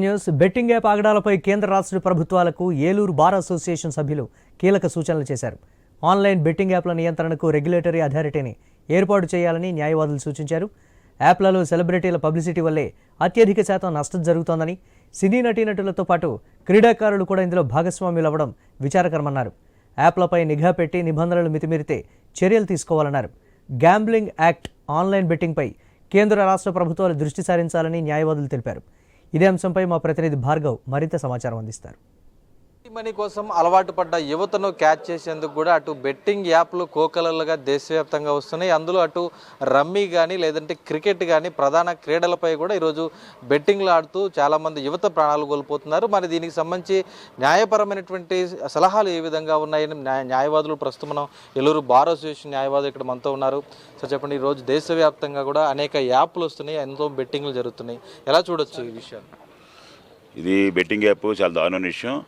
News betting app ఆగడాలపై కేంద్ర రాష్ట్ర ప్రభుత్వాలకు ఏలూరు బార్ అసోసియేషన్ సభ్యులు కీలక సూచనలు చేశారు. ఆన్లైన్ బెట్టింగ్ యాప్ల నియంత్రణకు రెగ్యులేటరీ అథారిటీని ఏర్పాటు చేయాలని న్యాయవాదులు సూచించారు. యాప్లలో సెలబ్రిటీల పబ్లిసిటీ వల్లే అత్యధిక శాతం నష్టం జరుగుతోందని సినీ నటీనటులతో పాటు క్రీడాకారులు కూడా ఇందులో భాగస్వామ్యులు అవ్వడం విచారకరమన్నారు. యాప్లపై నిఘా పెట్టి నిబంధనలు మితిమీరితే చర్యలు తీసుకోవాలన్నారు. గ్యాంబ్లింగ్ యాక్ట్ ఆన్లైన్ బెట్టింగ్పై కేంద్ర రాష్ట్ర ప్రభుత్వాలు దృష్టి సారించాలని న్యాయవాదులు తెలిపారు. ఇదే అంశంపై మా ప్రతినిధి భార్గవ్ మరింత సమాచారం అందిస్తారు. మనీ కోసం అలవాటు పడ్డ యువతను క్యాచ్ చేసేందుకు కూడా అటు బెట్టింగ్ యాప్లు కోకలలుగా దేశవ్యాప్తంగా వస్తున్నాయి. అందులో అటు రమ్మీ కానీ లేదంటే క్రికెట్ కానీ ప్రధాన క్రీడలపై కూడా ఈరోజు బెట్టింగ్లు ఆడుతూ చాలామంది యువత ప్రాణాలు కోల్పోతున్నారు. మరి దీనికి సంబంధించి న్యాయపరమైనటువంటి సలహాలు ఏ విధంగా ఉన్నాయని న్యాయ న్యాయవాదులు ప్రస్తుతం మనం ఎల్లూరు బార్ అసోసియేషన్ న్యాయవాదులు ఇక్కడ మనతో ఉన్నారు. సో చెప్పండి ఈరోజు దేశవ్యాప్తంగా కూడా అనేక యాప్లు వస్తున్నాయి. ఎంతో బెట్టింగ్లు జరుగుతున్నాయి. ఎలా చూడొచ్చు ఈ విషయాన్ని? ఇది బెట్టింగ్ యాప్ చాలా దారుణ విషయం.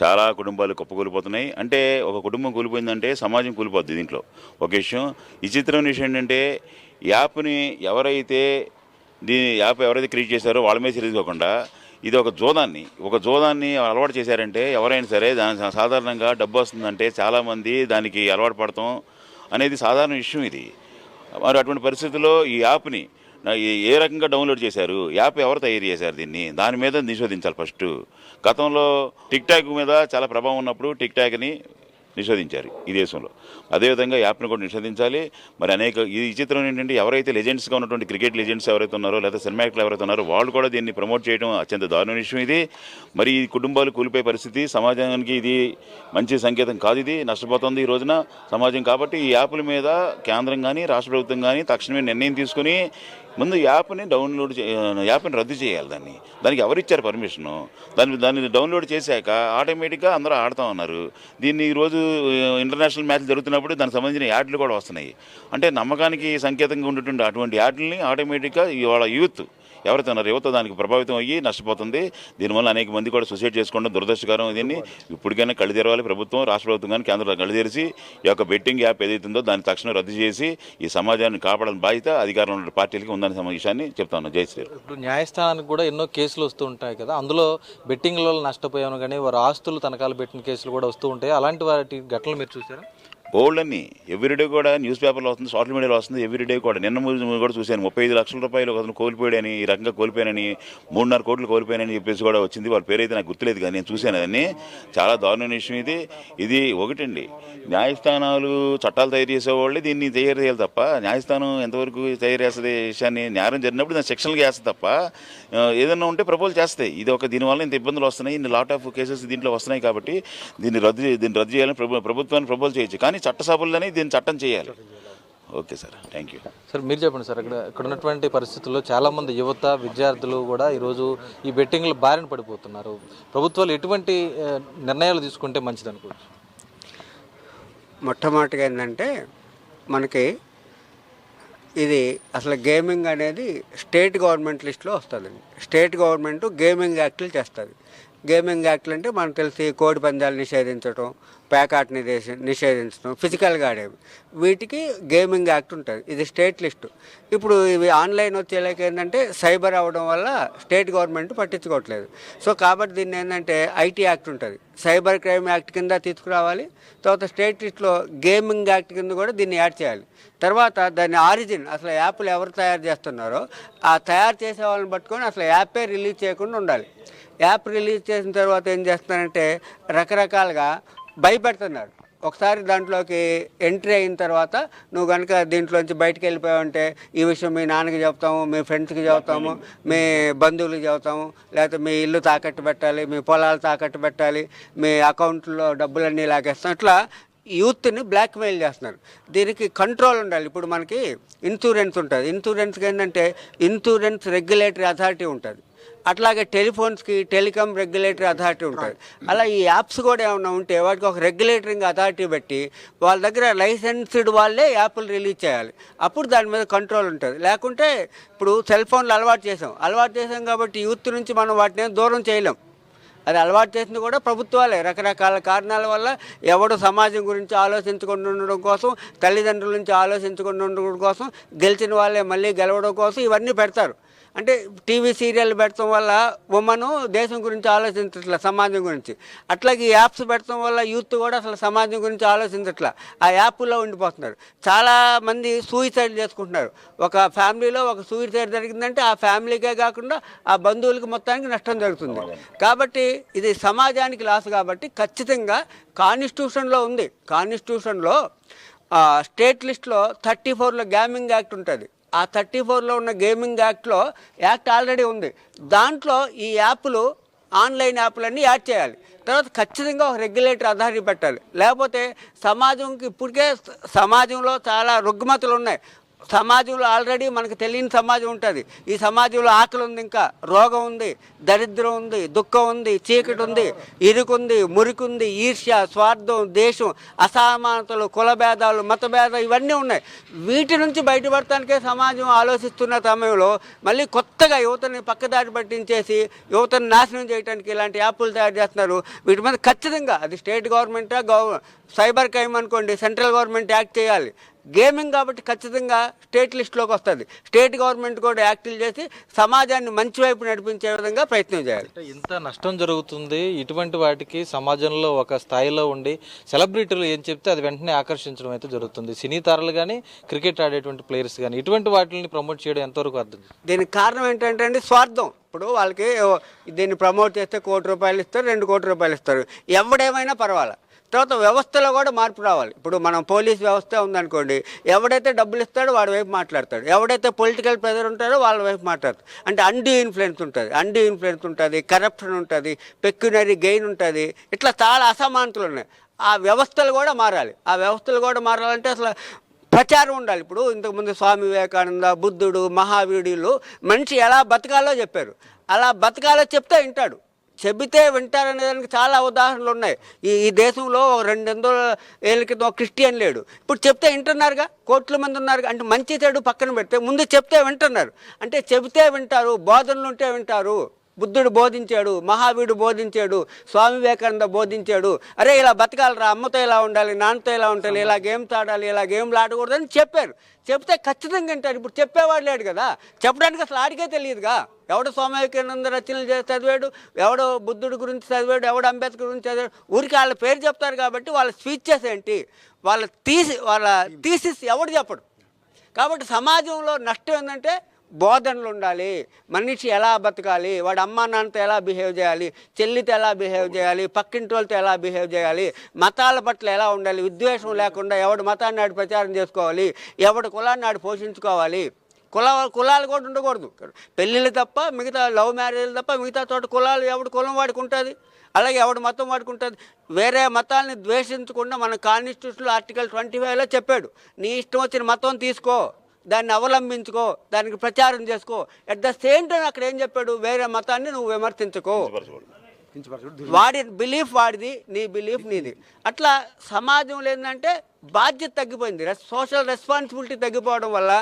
చాలా కుటుంబాలు కుప్పకూలిపోతున్నాయి. అంటే ఒక కుటుంబం కూలిపోయిందంటే సమాజం కూలిపోద్ది దీంట్లో. ఒక విషయం విచిత్రమైన విషయం ఏంటంటే యాప్ని ఎవరైతే దీని యాప్ ఎవరైతే క్రియేట్ చేశారో వాళ్ళ మీద తెలియకోకుండా ఇది ఒక జోదాన్ని. ఒక జోదాన్ని అలవాటు చేశారంటే ఎవరైనా సరే దాని సాధారణంగా డబ్బు వస్తుందంటే చాలామంది దానికి అలవాటు పడతాం అనేది సాధారణ విషయం ఇది. మరి అటువంటి పరిస్థితుల్లో ఈ యాప్ని ఏ- రకంగా డౌన్లోడ్ చేశారు? యాప్ ఎవరు తయారు చేశారు దీన్ని? దాని మీద నిషేధించాలి ఫస్ట్. గతంలో టిక్ టాక్ మీద చాలా ప్రభావం ఉన్నప్పుడు టిక్ టాక్ని నిషేధించారు ఈ దేశంలో. అదేవిధంగా యాప్ను కూడా నిషేధించాలి. మరి అనేక ఈ విచిత్రం ఏంటంటే ఎవరైతే లెజెండ్స్గా ఉన్నటువంటి క్రికెట్ లెజెండ్స్ ఎవరైతే ఉన్నారో లేదా సినిమా యాక్టర్లు ఎవరైతే ఉన్నారో వాళ్ళు కూడా దీన్ని ప్రమోట్ చేయడం అత్యంత దారుణ విషయం ఇది. మరి ఈ కుటుంబాలు కూలిపోయే పరిస్థితి సమాజానికి ఇది మంచి సంకేతం కాదు ఇది. నష్టపోతుంది ఈ రోజున సమాజం కాబట్టి ఈ యాప్ల మీద కేంద్రం కానీ రాష్ట్ర ప్రభుత్వం కానీ తక్షణమే నిర్ణయం తీసుకుని ముందు యాప్ని డౌన్లోడ్ యాప్ని రద్దు చేయాలి దాన్ని. దానికి ఎవరు ఇచ్చారు పర్మిషను? దాన్ని దాన్ని డౌన్లోడ్ చేశాక ఆటోమేటిక్గా అందరూ ఆడుతూ ఉన్నారు. దీన్ని ఈరోజు ఇంటర్నేషనల్ మ్యాచ్లు జరుగుతున్నప్పుడు దానికి సంబంధించిన యాడ్లు కూడా వస్తున్నాయి. అంటే నమ్మకానికి సంకేతంగా ఉండేటువంటి అటువంటి యాడ్లని ఆటోమేటిక్గా ఇవాళ యూత్ ఎవరైతే ఉన్నారో యువత దానికి ప్రభావితం అయ్యి నష్టపోతుంది. దీనివల్ల అనేక మంది కూడా సూసైడ్ చేసుకోవడం దురదృష్టకరం దీన్ని ఇప్పటికైనా కళ్ళు తెరవాలి ప్రభుత్వం రాష్ట్ర ప్రభుత్వం కానీ కేంద్ర కళ్ళు తెరిచి ఈ యొక్క బెట్టింగ్ యాప్ ఏదైతుందో దాన్ని తక్షణం రద్దు చేసి ఈ సమాజాన్ని కాపాడాలని బాధ్యత అధికారంలో ఉన్న పార్టీలకి ఉందని సమ- విషయాన్ని చెప్తాను జై ఇప్పుడు న్యాయస్థానానికి కూడా ఎన్నో కేసులు వస్తూ ఉంటాయి కదా. అందులో బెట్టింగ్లలో నష్టపోయాను కానీ వారు ఆస్తులు తనఖాలు పెట్టిన కేసులు కూడా వస్తూ ఉంటాయి. అలాంటి వాటి ఘటనలు మీరు చూసారా? బోల్డ్ అన్ని ఎవ్రీడే కూడా న్యూస్ పేపర్లో వస్తుంది సోషల్ మీడియాలో వస్తుంది ఎవ్రీడే కూడా. నిన్న కూడా చూశాను. ముప్పై ఐదు లక్షల రూపాయలు అతను కోల్పోయాడని ఈ రకంగా కోల్పోయానని మూడున్నర కోట్లు కోల్పోయానని చెప్పేసి కూడా వచ్చింది. వాళ్ళ పేరైతే నాకు గుర్తులేదు కానీ నేను చూశాను అదని చాలా దారుణమైన విషయం ఇది. ఇది ఒకటండి. న్యాయస్థానాలు చట్టాలు తయారు చేసేవాళ్ళే దీన్ని తయారు చేయాలి తప్ప న్యాయస్థానం ఎంతవరకు తయారు చేస్తుంది ఈ విషయాన్ని న్యాయం జరిగినప్పుడు దాన్ని సెక్షన్లుగా చేస్తుంది తప్ప ఏదైనా ఉంటే ప్రపోజ్ చేస్తాయి. ఇది ఒక దీనివల్ల ఇంత ఇబ్బందులు వస్తున్నాయి. ఇన్ని లాట్ ఆఫ్ కేసెస్ దీంట్లో వస్తున్నాయి కాబట్టి దీన్ని రద్దు దీన్ని రద్దు చేయాలని ప్రభుత్వాన్ని ప్రపోజ్ చేయొచ్చు. కానీ చట్టసభల్లోనే దీన్ని చట్టం చేయాలి. Okay sir. Thank you. Sir మీరు చెప్పండి సార్ ఇక్కడ ఇక్కడ ఉన్నటువంటి పరిస్థితుల్లో చాలా మంది యువత విద్యార్థులు కూడా ఈరోజు ఈ బెట్టింగ్ల బారిన పడిపోతున్నారు. ప్రభుత్వాలు ఎటువంటి నిర్ణయాలు తీసుకుంటే మంచిది అనుకోవచ్చు? మొట్టమొదటిగా ఏంటంటే మనకి ఇది అసలు గేమింగ్ అనేది స్టేట్ గవర్నమెంట్ లిస్ట్లో వస్తుందండి. స్టేట్ గవర్నమెంట్ గేమింగ్ యాక్ట్లు చేస్తుంది. గేమింగ్ యాక్ట్లు అంటే మనకు తెలిసి కోడి పందాలు నిషేధించడం ప్యాకాట్ నిషేధించడం ఫిజికల్గా ఆడేవి. వీటికి గేమింగ్ యాక్ట్ ఉంటుంది. ఇది స్టేట్ లిస్టు. ఇప్పుడు ఇవి ఆన్లైన్ వచ్చేలాక ఏంటంటే సైబర్ అవ్వడం వల్ల స్టేట్ గవర్నమెంట్ పట్టించుకోవట్లేదు. సో కాబట్టి దీన్ని ఏంటంటే ఐటీ యాక్ట్ ఉంటుంది. సైబర్ క్రైమ్ యాక్ట్ కింద తీసుకురావాలి. తర్వాత స్టేట్ లిస్ట్లో గేమింగ్ యాక్ట్ కింద కూడా దీన్ని యాడ్ చేయాలి. తర్వాత దాని ఆరిజిన్ అసలు యాప్లు ఎవరు తయారు చేస్తున్నారో ఆ తయారు చేసే వాళ్ళని పట్టుకొని అసలు యాపే రిలీజ్ చేయకుండా ఉండాలి. యాప్ రిలీజ్ చేసిన తర్వాత ఏం చేస్తున్నారంటే రకరకాలుగా భయపెడుతున్నారు. ఒకసారి దాంట్లోకి ఎంట్రీ అయిన తర్వాత నువ్వు కనుక దీంట్లోంచి బయటకు వెళ్ళిపోయావంటే ఈ విషయం మీ నాన్నకి చెప్తాము మీ ఫ్రెండ్స్కి చెబుతాము మీ బంధువులకి చెబుతాము లేకపోతే మీ ఇల్లు తాకట్టు పెట్టాలి మీ పొలాలు తాకట్టు పెట్టాలి మీ అకౌంట్లో డబ్బులన్నీ లాగేస్తాం. ఇట్లా యూత్ని బ్లాక్మెయిల్ చేస్తున్నారు. దీనికి కంట్రోల్ ఉండాలి. ఇప్పుడు మనకి ఇన్సూరెన్స్ ఉంటుంది. ఇన్సూరెన్స్కి ఏంటంటే ఇన్సూరెన్స్ రెగ్యులేటరీ అథారిటీ ఉంటుంది. అట్లాగే టెలిఫోన్స్కి టెలికాం రెగ్యులేటరీ అథారిటీ ఉంటుంది అలా ఈ యాప్స్ కూడా ఏమైనా ఉంటే వాటికి ఒక రెగ్యులేటరింగ్ అథారిటీ పెట్టి వాళ్ళ దగ్గర లైసెన్స్డ్ వాళ్ళే యాప్లు రిలీజ్ చేయాలి. అప్పుడు దాని మీద కంట్రోల్ ఉంటుంది. లేకుంటే ఇప్పుడు సెల్ ఫోన్లు అలవాటు చేసాం. అలవాటు చేసాం కాబట్టి యూత్ నుంచి మనం వాటిని దూరం చేయలేం. అది అలవాటు చేసింది కూడా ప్రభుత్వాలే. రకరకాల కారణాల వల్ల ఎవడు సమాజం గురించి ఆలోచించకుండా ఉండడం కోసం తల్లిదండ్రుల నుంచి ఆలోచించకుండా ఉండడం కోసం గెలిచిన వాళ్ళే మళ్ళీ గెలవడం కోసం ఇవన్నీ పెడతారు. అంటే టీవీ సీరియల్ పెట్టడం వల్ల ఉమ్మను దేశం గురించి ఆలోచించట్లే సమాజం గురించి. అట్లాగే ఈ యాప్స్ పెట్టడం వల్ల యూత్ కూడా అసలు సమాజం గురించి ఆలోచించట్లే. ఆ యాప్లో ఉండిపోతున్నారు. చాలా మంది సూయిసైడ్ చేసుకుంటున్నారు. ఒక ఫ్యామిలీలో ఒక సూయిసైడ్ జరిగిందంటే ఆ ఫ్యామిలీకే కాకుండా ఆ బంధువులకి మొత్తానికి నష్టం జరుగుతుంది. కాబట్టి ఇది సమాజానికి లాస్ కాబట్టి ఖచ్చితంగా కాన్స్టిట్యూషన్లో ఉంది. కాన్స్టిట్యూషన్లో ఆ, స్టేట్ లిస్ట్లో థర్టీ ఫోర్లో గ్యామింగ్ యాక్ట్ ఉంటుంది. ఆ థర్టీ ఫోర్లో ఉన్న గేమింగ్ యాక్ట్లో యాక్ట్ ఆల్రెడీ ఉంది. దాంట్లో ఈ యాప్లు ఆన్లైన్ యాప్లన్నీ యాడ్ చేయాలి. తర్వాత ఖచ్చితంగా ఒక రెగ్యులేటర్ అథారిటీ పెట్టాలి. లేకపోతే సమాజంకి ఇప్పటికే సమాజంలో చాలా రుగ్మతులు ఉన్నాయి. సమాజంలో ఆల్రెడీ మనకు తెలియని సమాజం ఉంటుంది. ఈ సమాజంలో ఆకలి ఉంది ఇంకా రోగం ఉంది దరిద్రం ఉంది దుఃఖం ఉంది చీకటి ఉంది ఇరుకుంది మురికుంది ఈర్ష్య స్వార్థం దేశం అసమానతలు కుల భేదాలు మత భేదాలు ఇవన్నీ ఉన్నాయి. వీటి నుంచి బయటపడటానికే సమాజం ఆలోచిస్తున్న సమయంలో మళ్ళీ కొత్తగా యువతని పక్కదారి పట్టించేసి యువతని నాశనం చేయడానికి ఇలాంటి యాప్లు తయారు చేస్తున్నారు. వీటి మీద ఖచ్చితంగా అది స్టేట్ గవర్నమెంటా గవ సైబర్ క్రైమ్ అనుకోండి సెంట్రల్ గవర్నమెంట్ యాక్ట్ చేయాలి. గేమింగ్ కాబట్టి ఖచ్చితంగా స్టేట్ లిస్టులోకి వస్తుంది. స్టేట్ గవర్నమెంట్ కూడా యాక్టివ్ చేసి సమాజాన్ని మంచి వైపు నడిపించే విధంగా ప్రయత్నం చేయాలి. ఇంత నష్టం జరుగుతుంది. ఇటువంటి వాటికి సమాజంలో ఒక స్థాయిలో ఉండి సెలబ్రిటీలు ఏం చెప్తే అది వెంటనే ఆకర్షించడం అయితే జరుగుతుంది. సినీ తారలు కానీ క్రికెట్ ఆడేటువంటి ప్లేయర్స్ కానీ ఇటువంటి వాటిని ప్రమోట్ చేయడం ఎంతవరకు అర్థం దీనికి కారణం ఏంటంటే అండి స్వార్థం. ఇప్పుడు వాళ్ళకి దీన్ని ప్రమోట్ చేస్తే కోటి రూపాయలు ఇస్తారు రెండు కోటి రూపాయలు ఇస్తారు. ఎవడేమైనా పర్వాలా. తర్వాత వ్యవస్థలో కూడా మార్పు రావాలి. ఇప్పుడు మనం పోలీస్ వ్యవస్థ ఉందనుకోండి ఎవడైతే డబ్బులు ఇస్తాడో వాడి వైపు మాట్లాడతాడు. ఎవడైతే పొలిటికల్ ప్రెజర్ ఉంటాడో వాళ్ళ వైపు మాట్లాడతాడు. అంటే అండీ ఇన్ఫ్లుయెన్స్ ఉంటుంది. అండీ ఇన్ఫ్లుయెన్స్ ఉంటుంది కరప్షన్ ఉంటుంది పెక్యునరీ గెయిన్ ఉంటుంది. ఇట్లా చాలా అసమానతలు ఉన్నాయి. ఆ వ్యవస్థలు కూడా మారాలి. ఆ వ్యవస్థలు కూడా మారాలంటే అసలు ప్రచారం ఉండాలి. ఇప్పుడు ఇంతకుముందు స్వామి వివేకానంద బుద్ధుడు మహావీరుడు మనిషి ఎలా బతకాలో చెప్పారు. అలా బతకాలో చెప్తే వింటాడు. చెబితే వింటారనే దానికి చాలా ఉదాహరణలు ఉన్నాయి. ఈ ఈ దేశంలో రెండు వందల ఏళ్ళ క్రితం ఒక క్రిస్టియన్ లేడు. ఇప్పుడు చెప్తే వింటున్నారుగా? కోట్ల మంది ఉన్నారుగా? అంటే మంచి చెడు పక్కన పెడితే ముందు చెప్తే వింటున్నారు. అంటే చెబితే వింటారు బోధనలు ఉంటే వింటారు. బుద్ధుడు బోధించాడు మహావీడు బోధించాడు స్వామి వివేకానంద బోధించాడు. అరే ఇలా బతకాలరా అమ్మతో ఇలా ఉండాలి నాన్నతో ఇలా ఉండాలి ఇలా గేమ్స్ ఆడాలి ఇలా గేమ్లు ఆడకూడదని చెప్పారు. చెప్తే ఖచ్చితంగా వింటారు. ఇప్పుడు చెప్పేవాడు లేడు కదా. చెప్పడానికి అసలు ఆడికే తెలియదుగా. ఎవడు స్వామి వివేకానంద రచనలు చదివాడు ఎవడో బుద్ధుడి గురించి చదివాడు ఎవడు అంబేద్కర్ గురించి చదివాడు ఊరికి వాళ్ళ పేరు చెప్తారు కాబట్టి వాళ్ళ స్పీచెస్ ఏంటి? వాళ్ళ తీసి వాళ్ళ థీసిస్ ఎవడు చెప్పడు. కాబట్టి సమాజంలో నష్టం ఏంటంటే బోధనలు ఉండాలి. మనిషి ఎలా బతకాలి? వాడు అమ్మా నాన్నతో ఎలా బిహేవ్ చేయాలి? చెల్లితో ఎలా బిహేవ్ చేయాలి? పక్కింటి వాళ్ళతో ఎలా బిహేవ్ చేయాలి? మతాల పట్ల ఎలా ఉండాలి? విద్వేషం లేకుండా ఎవడు మతాన్ని నాడు ప్రచారం చేసుకోవాలి? ఎవడు కులాన్ని నాడు పోషించుకోవాలి? కుల కులాలు కూడా ఉండకూడదు. పెళ్ళిళ్ళు తప్ప మిగతా లవ్ మ్యారేజ్లు తప్ప మిగతా చోట కులాలు ఎవడు కులం వాడుకుంటుంది అలాగే ఎవడు మతం వాడుకుంటుంది వేరే మతాల్ని ద్వేషించకుండా మన కాన్స్టిట్యూషన్లో ఆర్టికల్ ట్వంటీ ఫైవ్లో చెప్పాడు. నీ ఇష్టం వచ్చిన మతం తీసుకో దాన్ని అవలంబించుకో దానికి ప్రచారం చేసుకో. అట్ ద సేమ్ టైం అక్కడ ఏం చెప్పాడు? వేరే మతాన్ని నువ్వు విమర్శించుకో. వాడి బిలీఫ్ వాడిది నీ బిలీఫ్ నీది. అట్లా సమాజంలో ఏంటంటే బాధ్యత తగ్గిపోయింది. సోషల్ రెస్పాన్సిబిలిటీ తగ్గిపోవడం వల్ల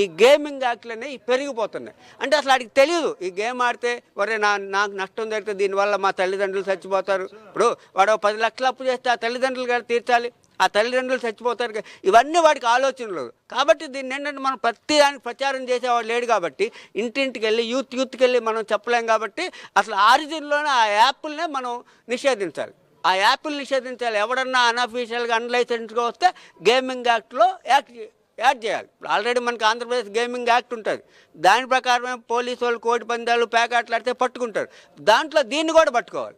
ఈ గేమింగ్ యాక్ట్లు అనేవి పెరిగిపోతున్నాయి. అంటే అసలు వాడికి తెలియదు. ఈ గేమ్ ఆడితే ఒరే నా నాకు నష్టం జరిగితే దీనివల్ల మా తల్లిదండ్రులు చచ్చిపోతారు. ఇప్పుడు వాడు పది లక్షలు అప్పు చేస్తే ఆ తల్లిదండ్రులు గారు తీర్చాలి. ఆ తల్లిదండ్రులు చచ్చిపోతారు ఇవన్నీ వాడికి ఆలోచనలు. కాబట్టి దీన్ని ఏంటంటే మనం ప్రతి దానికి ప్రచారం చేసేవాడు లేడు కాబట్టి ఇంటింటికి వెళ్ళి యూత్ యూత్కి వెళ్ళి మనం చెప్పలేం కాబట్టి అసలు ఆరిజిన్లోనే ఆ యాప్లనే మనం నిషేధించాలి. ఆ యాప్లు నిషేధించాలి. ఎవడన్నా అన్అఫీషియల్గా అన్లైసెన్స్గా వస్తే గేమింగ్ యాక్ట్లో యాక్ట్ యాడ్ చేయాలి. ఇప్పుడు ఆల్రెడీ మనకి ఆంధ్రప్రదేశ్ గేమింగ్ యాక్ట్ ఉంటుంది. దాని ప్రకారమే పోలీసు వాళ్ళు కోడి పందాలు పేకాట్లు ఆడితే పట్టుకుంటారు. దాంట్లో దీన్ని కూడా పట్టుకోవాలి.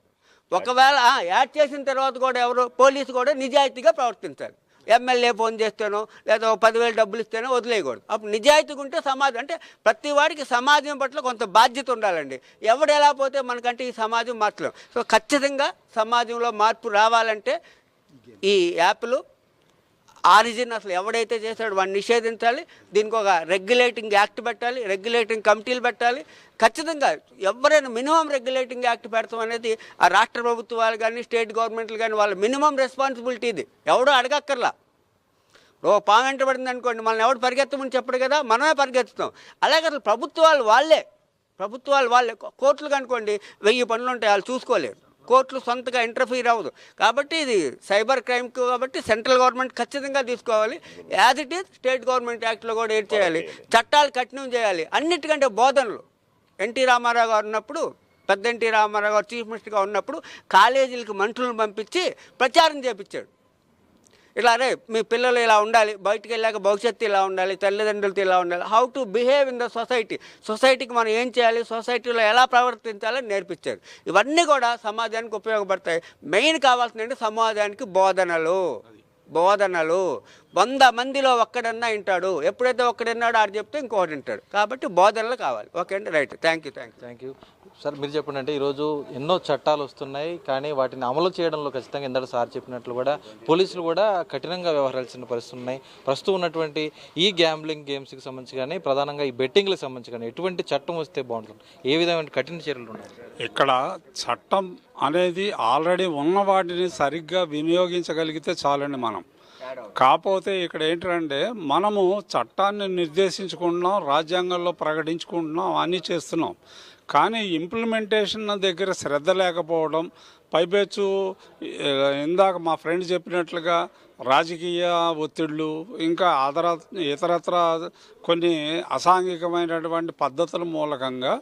ఒకవేళ యాడ్ చేసిన తర్వాత కూడా ఎవరు పోలీసు కూడా నిజాయితీగా ప్రవర్తించాలి. ఎమ్మెల్యే ఫోన్ చేస్తేనో లేదా పదివేలు డబ్బులు ఇస్తేనో వదిలేయకూడదు. అప్పుడు నిజాయితీగా ఉంటే సమాజం అంటే ప్రతి వాడికి సమాజం పట్ల కొంత బాధ్యత ఉండాలండి. ఎవడు ఎలా పోతే మనకంటే ఈ సమాజం మార్చలేం సో ఖచ్చితంగా సమాజంలో మార్పు రావాలంటే ఈ యాప్లు ఆరిజిన్ అసలు ఎవడైతే చేశాడో వాడిని నిషేధించాలి దీనికి ఒక రెగ్యులేటింగ్ యాక్ట్ పెట్టాలి రెగ్యులేటింగ్ కమిటీలు పెట్టాలి. ఖచ్చితంగా ఎవరైనా మినిమం రెగ్యులేటింగ్ యాక్ట్ పెడతాం అనేది ఆ రాష్ట్ర ప్రభుత్వాలు కానీ స్టేట్ గవర్నమెంట్లు కానీ వాళ్ళ మినిమం రెస్పాన్సిబిలిటీ ఇది. ఎవడో అడగక్కర్లా. ఓ పాము వెంటబడింది అనుకోండి మనల్ని ఎవడు పరిగెత్తమని చెప్పడు కదా మనమే పరిగెత్తుతాం. అలాగే అసలు ప్రభుత్వాలు వాళ్ళే. ప్రభుత్వాలు వాళ్ళే. కోర్టులు కనుకోండి వెయ్యి పనులు ఉంటాయి వాళ్ళు చూసుకోలేరు. కోర్టులు సొంతగా ఇంటర్ఫీర్ అవ్వదు. కాబట్టి ఇది సైబర్ క్రైమ్ కాబట్టి సెంట్రల్ గవర్నమెంట్ ఖచ్చితంగా తీసుకోవాలి. As it is state government యాక్ట్లో కూడా ఏడ్ చేయాలి? చట్టాలు కఠినం చేయాలి. అన్నిటికంటే బోధనలు. ఎన్టీ రామారావు గారు ఉన్నప్పుడు పెద్ద ఎన్టీ రామారావు గారు చీఫ్ మినిస్టర్గా ఉన్నప్పుడు కాలేజీలకు మంత్రులను పంపించి ప్రచారం చేపించాడు. ఇట్లానే మీ పిల్లలు ఇలా ఉండాలి బయటికి వెళ్ళాక భవిష్యత్తు ఇలా ఉండాలి తల్లిదండ్రులతో ఇలా ఉండాలి. How to behave in the society సొసైటీకి మనం ఏం చేయాలి? సొసైటీలో ఎలా ప్రవర్తించాలని నేర్పించారు. ఇవన్నీ కూడా సమాజానికి ఉపయోగపడతాయి. మెయిన్ కావాల్సిందంటే సమాజానికి బోధనలు. బోధనలు. వంద మందిలో ఒక్కడన్నా వింటాడు. ఎప్పుడైతే ఒక్కడు విన్నాడో ఆడు చెప్తే ఇంకొకటి వింటాడు. కాబట్టి బోధనలు కావాలి. ఓకే అండి? Right. Thank you thank you. Thank you. Sir మీరు చెప్పండి అంటే ఈరోజు ఎన్నో చట్టాలు వస్తున్నాయి. కానీ వాటిని అమలు చేయడంలో ఖచ్చితంగా ఇందాక సార్ చెప్పినట్లు కూడా పోలీసులు కూడా కఠినంగా వ్యవహరించిన పరిస్థితులు ఉన్నాయి. ప్రస్తుతం ఉన్నటువంటి ఈ గ్యాంబ్లింగ్ గేమ్స్కి సంబంధించి కానీ ప్రధానంగా ఈ బెట్టింగ్లకు సంబంధించి కానీ ఎటువంటి చట్టం వస్తే బాగుంటుంది? ఏ విధమైన కఠిన చర్యలు ఉన్నాయి? ఇక్కడ చట్టం అనేది ఆల్రెడీ ఉన్న వాటిని సరిగ్గా వినియోగించగలిగితే చాలండి మనం. కాకపోతే ఇక్కడ ఏంటంటే మనము చట్టాన్ని నిర్దేశించుకుంటున్నాం రాజ్యాంగంలో ప్రకటించుకుంటున్నాం అన్నీ చేస్తున్నాం. కానీ ఇంప్లిమెంటేషన్ దగ్గర శ్రద్ధ లేకపోవడం పైపెచ్చు ఇందాక మా ఫ్రెండ్ చెప్పినట్లుగా రాజకీయ ఒత్తిళ్ళు ఇంకా అదర ఇతరత్ర కొన్ని అసాంఘికమైనటువంటి పద్ధతుల మూలకంగా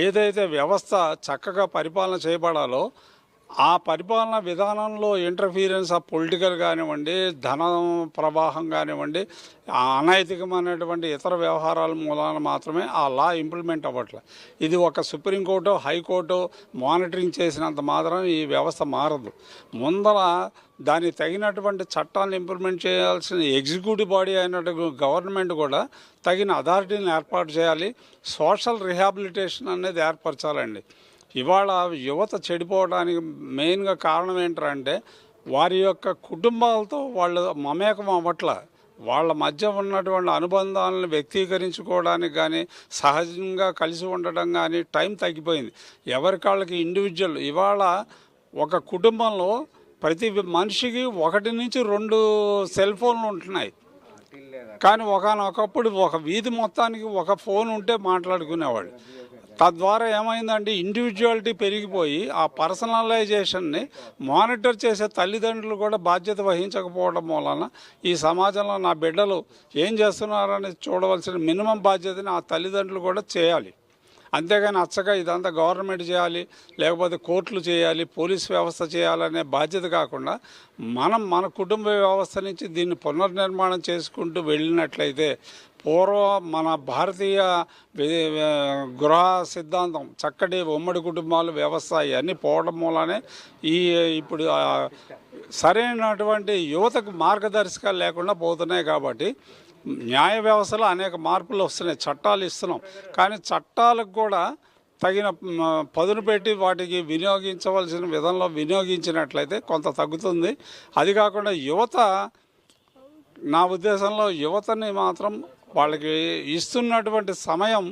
ఏదైతే వ్యవస్థ చక్కగా పరిపాలన చేయబడాలో ఆ పరిపాలన విధానంలో ఇంటర్ఫీరెన్స్ ఆ పొలిటికల్ కానివ్వండి ధన ప్రవాహం కానివ్వండి అనైతికమైనటువంటి ఇతర వ్యవహారాల మూలాన మాత్రమే ఆ లా ఇంప్లిమెంట్ అవ్వట్లే. ఇది ఒక సుప్రీంకోర్టు హైకోర్టు మానిటరింగ్ చేసినంత మాత్రం ఈ వ్యవస్థ మారదు. ముందర దానికి తగినటువంటి చట్టాలను ఇంప్లిమెంట్ చేయాల్సిన ఎగ్జిక్యూటివ్ బాడీ అయినటువంటి గవర్నమెంట్ కూడా తగిన అథారిటీని ఏర్పాటు చేయాలి. సోషల్ రిహాబిలిటేషన్ అనేది ఏర్పరచాలండి. ఇవాళ యువత చెడిపోవడానికి మెయిన్గా కారణం ఏంటంటే వారి యొక్క కుటుంబాలతో వాళ్ళు మమేకం అవ్వట్ల. వాళ్ళ మధ్య ఉన్నటువంటి అనుబంధాలను వ్యక్తీకరించుకోవడానికి కానీ సహజంగా కలిసి ఉండడం కానీ టైం తగ్గిపోయింది. ఎవరికాళ్ళకి ఇండివిజువల్ ఇవాళ ఒక కుటుంబంలో ప్రతి మనిషికి ఒకటి నుంచి రెండు సెల్ ఫోన్లు ఉంటున్నాయి. కానీ ఒకనొకప్పుడు ఒక వీధి మొత్తానికి ఒక ఫోన్ ఉంటే మాట్లాడుకునేవాడు తద్వారా ఏమైందంటే ఇండివిజువాలిటీ పెరిగిపోయి ఆ పర్సనలైజేషన్ని మానిటర్ చేసే తల్లిదండ్రులు కూడా బాధ్యత వహించకపోవడం వలన ఈ సమాజంలో నా బిడ్డలు ఏం చేస్తున్నారని చూడవలసిన మినిమం బాధ్యతని ఆ తల్లిదండ్రులు కూడా చేయాలి. అంతేగాని అచ్చగా ఇదంతా గవర్నమెంట్ చేయాలి లేకపోతే కోర్టులు చేయాలి పోలీస్ వ్యవస్థ చేయాలనే బాధ్యత కాకుండా మనం మన కుటుంబ వ్యవస్థ నుంచి దీన్ని పునర్నిర్మాణం చేసుకుంటూ వెళ్ళినట్లయితే పూర్వ మన భారతీయ గృహ సిద్ధాంతం చక్కటి ఉమ్మడి కుటుంబాలు వ్యవస్థ ఇవన్నీ పోవడం మూలనే ఈ ఇప్పుడు సరైనటువంటి యువతకు మార్గదర్శకాలు లేకుండా పోతున్నాయి కాబట్టి న్యాయ వ్యవస్థలో అనేక మార్పులు వస్తున్నాయి చట్టాలు ఇస్తున్నాం. కానీ చట్టాలకు కూడా తగిన పదును పెట్టి వాటికి వినియోగించవలసిన విధంలో వినియోగించినట్లయితే కొంత తగ్గుతుంది. అది కాకుండా యువత నా ఉద్దేశంలో యువతని మాత్రం వాళ్ళకి ఇస్తున్నటువంటి సమయం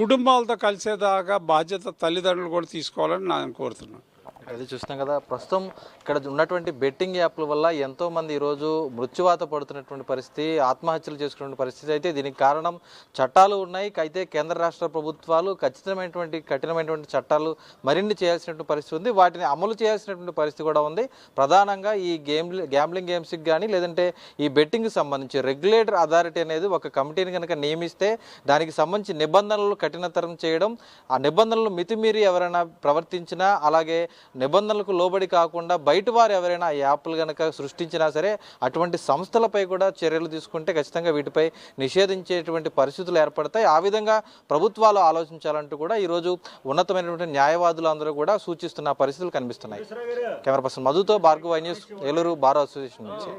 కుటుంబాలతో కలిసేదాకా బాధ్యత తల్లిదండ్రులు కూడా తీసుకోవాలని నేను కోరుతున్నాను. అది చూస్తున్నాం కదా. ప్రస్తుతం ఇక్కడ ఉన్నటువంటి బెట్టింగ్ యాప్ల వల్ల ఎంతోమంది ఈరోజు మృత్యువాత పడుతున్నటువంటి పరిస్థితి ఆత్మహత్యలు చేసుకునే పరిస్థితి అయితే దీనికి కారణం చట్టాలు ఉన్నాయి. అయితే కేంద్ర రాష్ట్ర ప్రభుత్వాలు ఖచ్చితమైనటువంటి కఠినమైనటువంటి చట్టాలు మరిన్ని చేయాల్సినటువంటి పరిస్థితి ఉంది. వాటిని అమలు చేయాల్సినటువంటి పరిస్థితి కూడా ఉంది. ప్రధానంగా ఈ గేమ్ గ్యాంబ్లింగ్ గేమ్స్కి కానీ లేదంటే ఈ బెట్టింగ్కి సంబంధించి రెగ్యులేటర్ అథారిటీ అనేది ఒక కమిటీని కనుక నియమిస్తే దానికి సంబంధించి నిబంధనలు కఠినతరం చేయడం ఆ నిబంధనలు మితిమీరి ఎవరైనా ప్రవర్తించినా అలాగే నిబంధనలకు లోబడి కాకుండా బయట వారు ఎవరైనా ఆ యాప్లు కనుక సృష్టించినా సరే అటువంటి సంస్థలపై కూడా చర్యలు తీసుకుంటే ఖచ్చితంగా వీటిపై నిషేధించేటువంటి పరిస్థితులు ఏర్పడతాయి. ఆ విధంగా ప్రభుత్వాలు ఆలోచించాలంటూ కూడా ఈరోజు ఉన్నతమైనటువంటి న్యాయవాదులు అందరూ కూడా సూచిస్తున్న పరిస్థితులు కనిపిస్తున్నాయి. Camera person మధుతో Bhargava news Eluru bar association నుంచి.